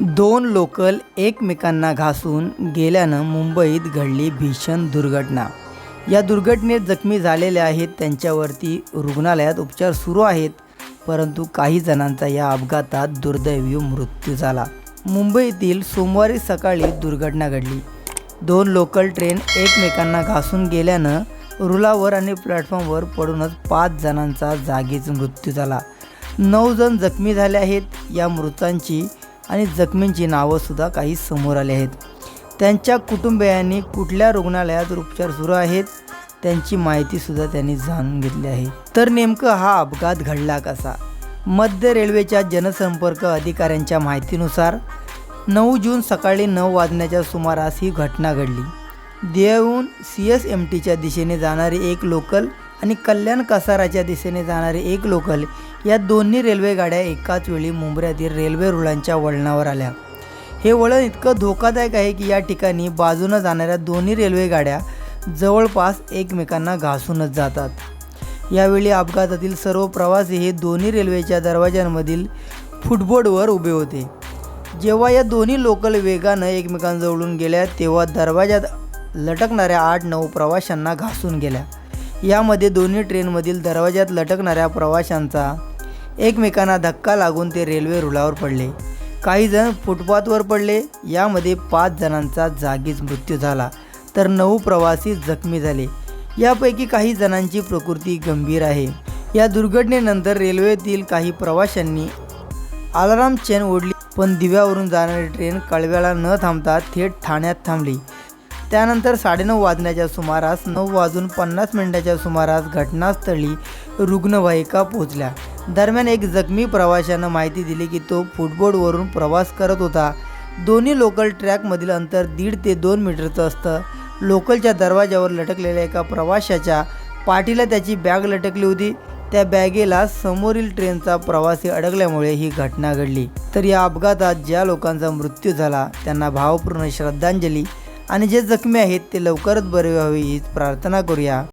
दोन लोकल एकमेकांना घासून गेल्यानं मुंबईत घडली भीषण दुर्घटना. या दुर्घटनेत जखमी झालेले आहेत त्यांच्यावरती रुग्णालयात उपचार सुरू आहेत परंतु काही जणांचा या अपघातात दुर्दैवी मृत्यू झाला. मुंबईतील सोमवारी सकाळी दुर्घटना घडली. दोन लोकल ट्रेन एकमेकांना घासून गेल्यानं रुलावर आणि प्लॅटफॉर्मवर पडूनच पाच जणांचा जागीच मृत्यू झाला. नऊ जण जखमी झाले आहेत. या मृतांची आणि जखमींची नावंसुद्धा काही समोर आली आहेत. त्यांच्या कुटुंबियांनी कुठल्या रुग्णालयात उपचार सुरू आहेत त्यांची माहितीसुद्धा त्यांनी जाणून घेतली आहे. तर नेमकं हा अपघात घडला कसा? मध्य रेल्वेच्या जनसंपर्क अधिकाऱ्यांच्या माहितीनुसार नऊ जून सकाळी नऊ वाजण्याच्या सुमारास ही घटना घडली. देहून सी एस एम टीच्या दिशेने जाणारी एक लोकल आणि कल्याण कसाराच्या दिशेने जाणारी एक लोकल या दोन्ही रेल्वेगाड्या एकाच वेळी मुंबऱ्यातील रेल्वे रुळांच्या वळणावर आल्या. हे वळण इतकं धोकादायक आहे की या ठिकाणी बाजूनं जाणाऱ्या दोन्ही रेल्वेगाड्या जवळपास एकमेकांना घासूनच जातात. यावेळी अपघातातील सर्व प्रवासी हे दोन्ही रेल्वेच्या दरवाजांमधील फुटबोर्डवर उभे होते. जेव्हा या दोन्ही लोकल वेगानं एकमेकांजवळून गेल्या तेव्हा दरवाजात लटकणाऱ्या आठ नऊ प्रवाशांना घासून गेल्या. यामध्ये दोन्ही ट्रेनमधील दरवाजात लटकणाऱ्या प्रवाशांचा एकमेकांना धक्का लागून ते रेल्वे रुळावर पडले. काही जण फुटपाथवर पडले. यामध्ये पाच जणांचा जागीच मृत्यू झाला तर नऊ प्रवासी जखमी झाले. यापैकी काही जणांची प्रकृती गंभीर आहे. या दुर्घटनेनंतर रेल्वेतील काही प्रवाशांनी अलाराम चेन ओढली पण दिव्यावरून जाणारी ट्रेन कळव्याला न थांबता थेट ठाण्यात थांबली. त्यानंतर साडेनऊ वाजण्याच्या सुमारास नऊ वाजून पन्नास मिनिटाच्या सुमारास घटनास्थळी रुग्णवाहिका पोहोचल्या. दरम्यान एक जखमी प्रवाशानं माहिती दिली की तो फुटबोर्डवरून प्रवास करत होता. दोन्ही लोकल ट्रॅकमधील अंतर दीड ते दोन मीटरचं असतं. लोकलच्या दरवाजावर लटकलेल्या एका प्रवाशाच्या पाठीला त्याची बॅग लटकली होती. त्या बॅगेला समोरील ट्रेनचा प्रवासी अडकल्यामुळे ही घटना घडली. तर या अपघातात ज्या लोकांचा मृत्यू झाला त्यांना भावपूर्ण श्रद्धांजली आणि जे जखमी आहेत ते लवकरच बरे व्हावे हीच प्रार्थना करूया.